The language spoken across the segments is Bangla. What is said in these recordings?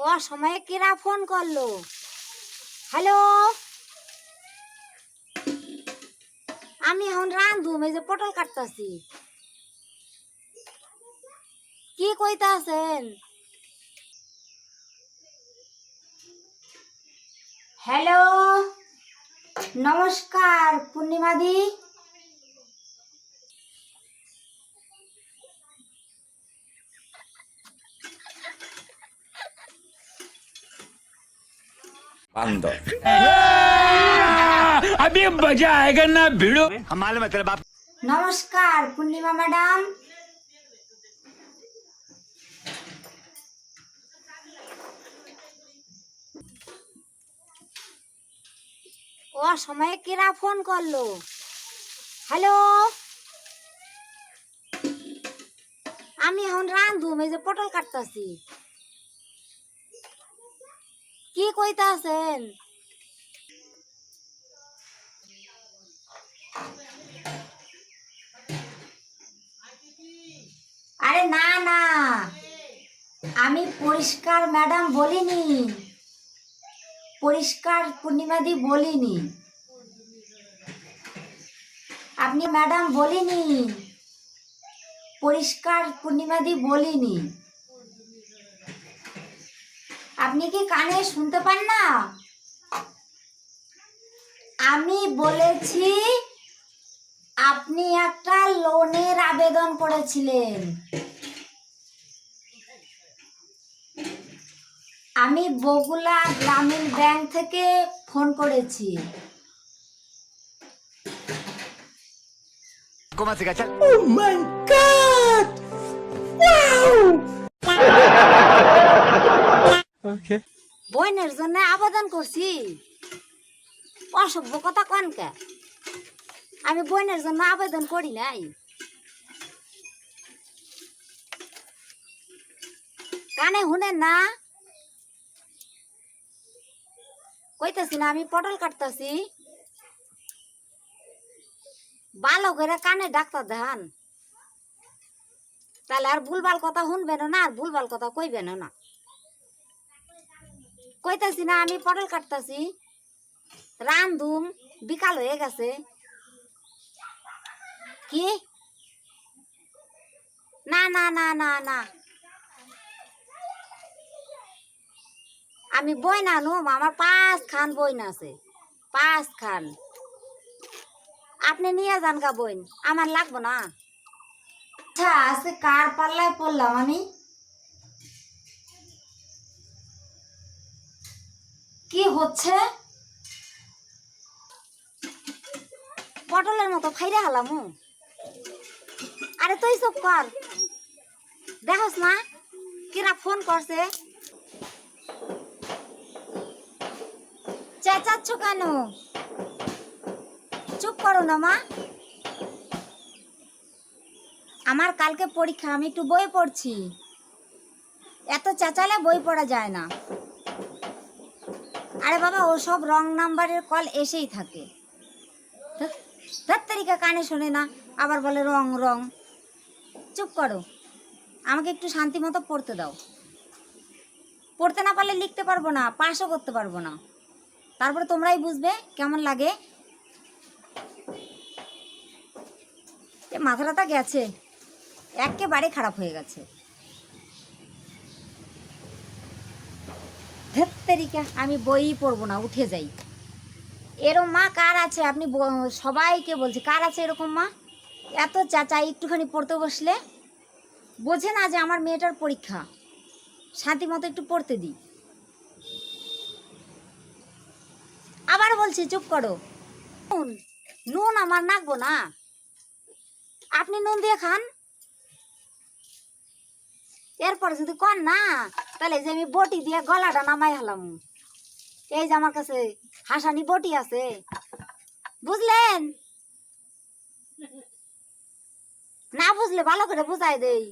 ও সময়ে ফোন করল? হ্যালো? আমি এখন রান্ধুম এই যে পটল কাটতাছি। কি কইতা আছেন হ্যালো? নমস্কার পূর্ণিমাদি বান্দর अभी मजा आएगा ना भिड़ो हम मालूम है तेरे बाप নমস্কার পূর্ণিমা ম্যাডাম ও সময়ে কিরা ফোন করলো হ্যালো আমি এখন রান্ধুম এই যে পটল কাটতাছি কি কইতা আছেন আরে না না। আমি পরিষ্কার ম্যাডাম বলিনি। পরিষ্কার পূর্ণিমাদি বলিনি। আপনি ম্যাডাম বলিনি। পরিষ্কার পূর্ণিমাদি বলিনি। আপনি কি কানে শুনতে পান না আমি বলেছি আপনি একটা লোনের আবেদন করেছিলেন আমি বগুলা গ্রামীণ ব্যাংক থেকে ফোন করেছি ¡Oh my god! ¡Wow! বইনের জন্য আবেদন করছি। অসভ্য কথা কনকে আমি বইনের জন্য আবেদন করি নাই। কানে শুনেন না? কইতাছি না, আমি পটল কাটতাছি। ভালো করে কানে ডাক্তার দেখান। তাহলে আর ভুলভাল কথা শুনবেন না, আর ভুলভাল কথা কইবেন না। কইতাছি না, আমি পটল কাটতাছি। রান্ধুম, বিকাল হয়ে গেছে। কি? না না না না না। আমি বই না নুম আমার পাঁচ খান বই না আছে। পাঁচ খান। আপনি নিয়ে যান গা বইন আমার লাগবো না। আচ্ছা কার পাল্লায় পড়লাম আমি? কি হচ্ছে? পটলের মতো ফাইরে হালামু আরে তুই সব কর। দেখস না, কিরা ফোন করছে। চেঁচাচ্ছ কেন? চুপ করো না, মা। আমার কালকে পরীক্ষা, আমি একটু বই পড়ছি। এত চেঁচালে বই পড়া যায় না। আরে বাবা ও সব রং নাম্বারের কল এসেই থাকে। তারিখা কানে শোনে না, আবার বলে রং রং। চুপ করো। আমাকে একটু শান্তি মতো পড়তে দাও। পড়তে না পারলে লিখতে পারব না পাশও করতে পারব না। তারপরে তোমরাই বুঝবে কেমন লাগে। এ মাথা গেছে। একেবারে খারাপ হয়ে গেছে। ধেত্তেরিকা আমি বই পড়ব না, উঠে যাই। এরম মা কার আছে? আপনি সবাইকে বলছে, কার আছে এরকম মা? এত চাচা, একটুখানি পড়তে বসলে? বোঝে না যে আমার মেয়েটার পরীক্ষা। শান্তি মতো একটু পড়তে দিই। আবার বলছি, চুপ করো। নুন নুন আমার নাকবো না। আপনি নুন দিয়ে খান। এরপরে যদি কন না তাহলে যে আমি বটি দিয়ে গলাটা নামাই হলাম। এই যে আমার কাছে হাসানি বটি আছে। বুঝলেন? না বুঝলে ভালো করে বুঝাই দেই।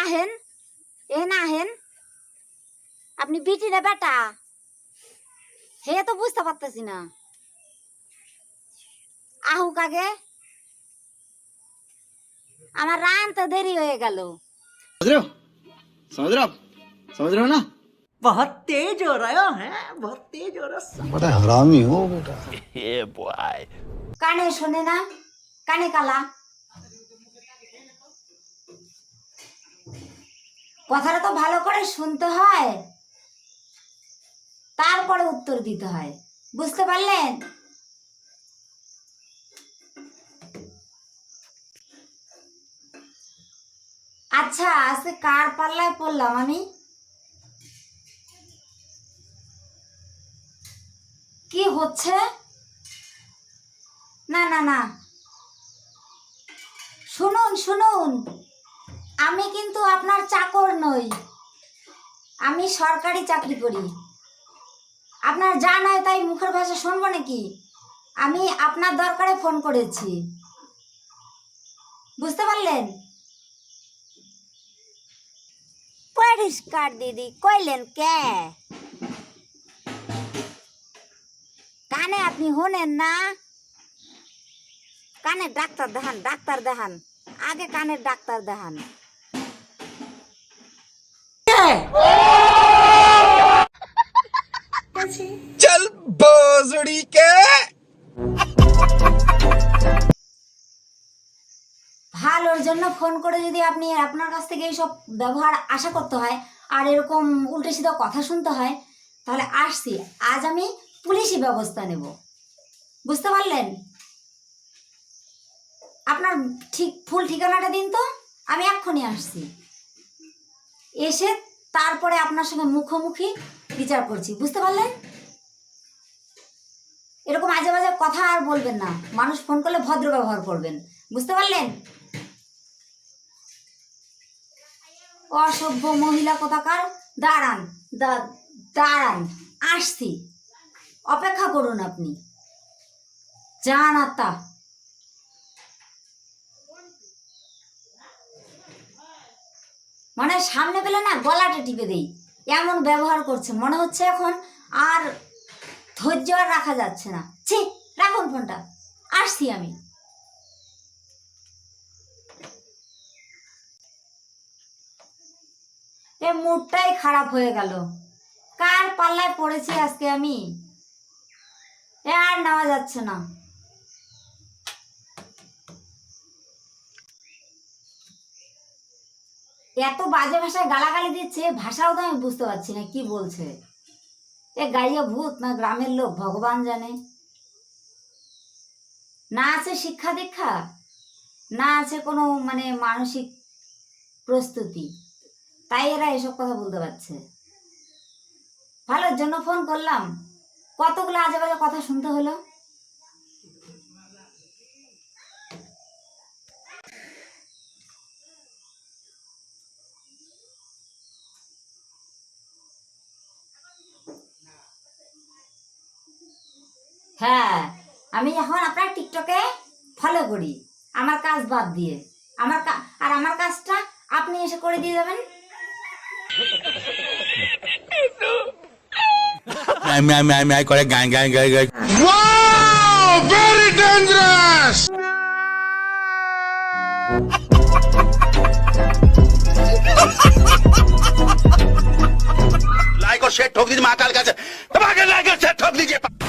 আহেন এহেন আহেন, আপনি বিটি না বেটা। হে তো বুঝতে পারতেছি না। আহুক আগে। আমার রান তো দেরি হয়ে গেল समझ रहे हो समझ रहे हो आप समझ रहे हो ना बहुत तेज हो रहा है बहुत तेज हो रहा है बड़ा हरामी हो बेटा কানে শোনে না কানে কালা কথাটা তো ভালো করে শুনতে হয় তারপরে উত্তর দিতে হয় বুঝতে পারলেন আচ্ছা আজকে কার পাল্লায় পড়লাম আমি? কি হচ্ছে? না না না। শুনুন শুনুন। আমি কিন্তু আপনার চাকর নই। আমি সরকারি চাকরি করি। আপনার যা নয় তাই মুখের ভাষা শুনব নাকি? আমি আপনার দরকারে ফোন করেছি। বুঝতে পারলেন? পরিষ্কার দিদি কইলেন কে কানে আপনি হনেন না কানের ডাক্তার দেখান ডাক্তার দেখান আগে কানের ডাক্তার দেখান ফোন করে যদি আপনি আপনার কাছ থেকে এইসব ব্যবহার আশা করতে হয়, আর এরকম উল্টে সিধা কথা শুনতে হয়, তাহলে আসছি। আজ আমি পুলিশি ব্যবস্থা নেব। বুঝতে পারলেন? আপনার ঠিক, ফুল ঠিকানাটা দিন তো, আমি এক্ষুনি আসছি। এসে তারপরে আপনার সঙ্গে মুখোমুখি বিচার করছি, বুঝতে পারলেন? এরকম আজে বাজে কথা আর বলবেন না। মানুষ ফোন করলে ভদ্র ব্যবহার করবেন। বুঝতে পারলেন? অসভ্য মহিলা কোথাকার? দাঁড়ান দাঁড়ান, আসছি। অপেক্ষা করুন আপনি। যান আত্মা। মানে সামনে পেলে না গলাটা টিপে দেই। এমন ব্যবহার করছে, মনে হচ্ছে এখন আর ধৈর্য আর রাখা যাচ্ছে না। ছি, রাখুন ফোনটা। আসছি আমি। এ মুডটাই খারাপ হয়ে গেল। কার পাল্লায় পড়েছি আজকে আমি? এ আর নেওয়া যাচ্ছে না। এত বাজে ভাষায় গালাগালি দিচ্ছে, ভাষাও তো আমি বুঝতে পারছি না, কি বলছে? এ গাইয়া ভূত না গ্রামের লোক, ভগবান জানে। না আছে শিক্ষা দীক্ষা? না আছে কোনো মানে মানসিক প্রস্তুতি? তাই এরা এসব কথা বলতে পারছে। ভালোর জন্য ফোন করলাম। কতগুলো আজে বাজে কথা শুনতে হলো? হ্যাঁ আমি এখন আপনার টিকটকে ফলো করি। আমার কাজ বাদ দিয়ে। আমার আর আমার কাজটা আপনি এসে করে দিয়ে যাবেন। मैं मैं मैं मैं करे गाय गाय गाय गाय लाइक और शेयर ठोक दीजिए महाकाल का से दबा के लाइक और शेयर ठोक दीजिए